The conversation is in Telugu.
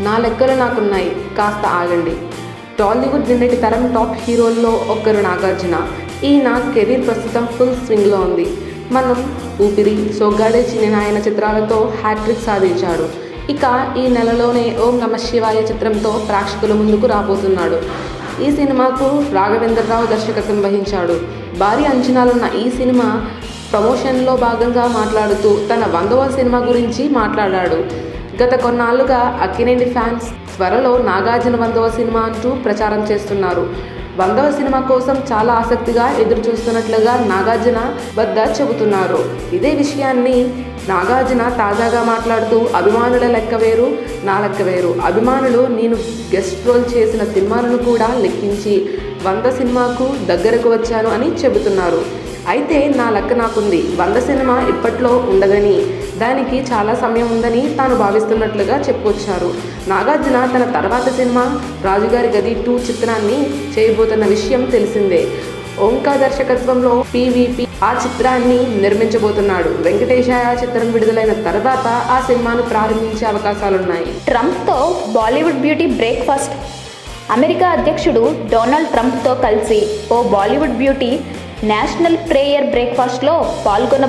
నా లెక్కలు నాకున్నాయి. కాస్త ఆగండి. టాలీవుడ్ నిన్నటి తరం టాప్ హీరోల్లో ఒక్కరు నాగార్జున. ఈయన కెరీర్ ప్రస్తుతం ఫుల్ స్వింగ్లో ఉంది. మనం ఊపిరి సోగ్గాడే చిన్ననాయన చిత్రాలతో హ్యాట్రిక్ సాధించాడు. ఇక ఈ నెలలోనే ఓం నమ శివాయ చిత్రంతో ప్రేక్షకుల ముందుకు రాబోతున్నాడు. ఈ సినిమాకు రాఘవేంద్రరావు దర్శకత్వం వహించాడు. భారీ అంచనాలున్న ఈ సినిమా ప్రమోషన్లో భాగంగా మాట్లాడుతూ తన వందవ సినిమా గురించి మాట్లాడాడు. గత కొన్నాళ్ళుగా అక్కినేని ఫ్యాన్స్ త్వరలో నాగార్జున వందవ సినిమా అంటూ ప్రచారం చేస్తున్నారు. వందవ సినిమా కోసం చాలా ఆసక్తిగా ఎదురు చూస్తున్నట్లుగా నాగార్జున వద్ద చెబుతున్నారు. ఇదే విషయాన్ని నాగార్జున తాజాగా మాట్లాడుతూ అభిమానుల లెక్క వేరు నా లెక్క వేరు. అభిమానులు నేను గెస్ట్ రోల్ చేసిన సినిమాలను కూడా లెక్కించి వంద సినిమాకు దగ్గరకు వచ్చాను అని చెబుతున్నారు. అయితే నా లెక్క నాకుంది. వంద సినిమా ఇప్పట్లో ఉండదని దానికి చాలా సమయం ఉందని తాను భావిస్తున్నట్లుగా చెప్పుకొచ్చారు నాగార్జున తన తర్వాత సినిమా రాజుగారి గది టూ చిత్రాన్ని చేయబోతున్న విషయం తెలిసిందే. ఓంకా దర్శకత్వంలో పీవీపీ ఆ చిత్రాన్ని నిర్మించబోతున్నాడు. వెంకటేశాయ చిత్రం విడుదలైన తర్వాత ఆ సినిమాను ప్రారంభించే అవకాశాలున్నాయి. ట్రంప్తో బాలీవుడ్ బ్యూటీ బ్రేక్ఫాస్ట్. అమెరికా అధ్యక్షుడు డొనాల్డ్ ట్రంప్తో కలిసి ఓ బాలీవుడ్ బ్యూటీ నేషనల్ ప్రేయర్ బ్రేక్ఫాస్ట్లో పాల్గొనబో